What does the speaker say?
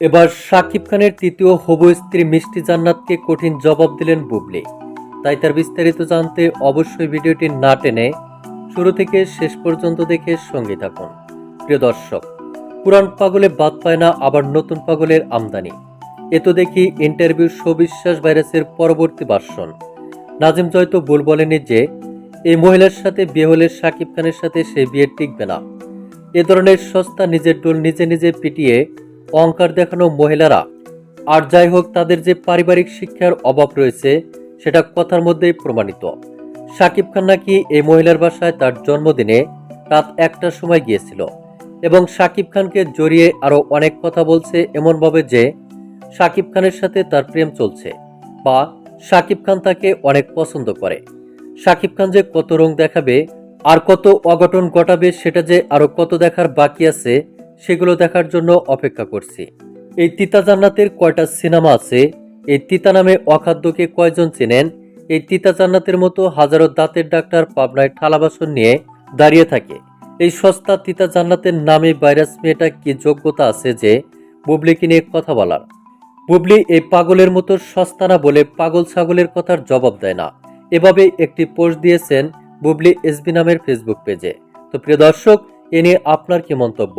এবার শাকিব খানের তৃতীয় হবু স্ত্রী মিষ্টি জান্নাতকে কঠিন জবাব দিলেন বুবলি। তাই তার বিস্তারিত জানতে অবশ্যই ভিডিওটি না টেনে শুরু থেকে শেষ পর্যন্ত দেখে সঙ্গে থাকুন। প্রিয় দর্শক পুরান পাগলে বাদ পায় না, আবার নতুন পাগলের আমদানি। এ তো দেখি ইন্টারভিউ সবিশ্বাস ভাইরাসের পরবর্তী ভাষণ নাজিম জয় তো ভুল বলেনি যে, এই মহিলার সাথে বিয়ে হলে শাকিব খানের সাথে সে বিয়ে টিকবে না। এ ধরনের সস্তা নিজের ডোল নিজে নিজে পিটিয়ে অহংকার দেখানো মহিলারা। আর যাই হোক, তাদের যে পারিবারিক শিক্ষার অভাব রয়েছে, সেটা কথার মধ্যেই প্রমাণিত। শাকিব খান নাকি এই মহিলার বাসায় তার জন্মদিনে রাত একটার সময় গিয়েছিল। এবং শাকিব খানকে জড়িয়ে আরও অনেক কথা বলছে এমনভাবে যে শাকিব খানের সাথে তার প্রেম চলছে বা শাকিব খান তাকে অনেক পছন্দ করে। শাকিব খান যে কত রং দেখাবে আর কত অঘটন ঘটাবে, সেটা যে আরও কত দেখার বাকি আছে সেগুলো দেখার জন্য অপেক্ষা করছি। এই তিতা জান্নাতের কয়টা সিনেমা আছে? এই তিতা নামে অখাদ্যকে কয়জন চেনেন? এই তিতা জান্নাতের মতো হাজারো দাঁতের ডাক্তার পাবনায় ঠালাবাসন নিয়ে দাঁড়িয়ে থাকে। এই সস্তা তিতা জান্নাতের নামে ভাইরাস মেয়েটা কি যোগ্যতা আছে যে বুবলিকে নিয়ে কথা বলার? বুবলি এই পাগলের মতো সস্তা না বলে পাগল ছাগলের কথার জবাব দেয় না। এভাবে একটি পোস্ট দিয়েছেন বুবলি এসবি নামের ফেসবুক পেজে। তো প্রিয় দর্শক, এ নিয়ে আপনার কি মন্তব্য?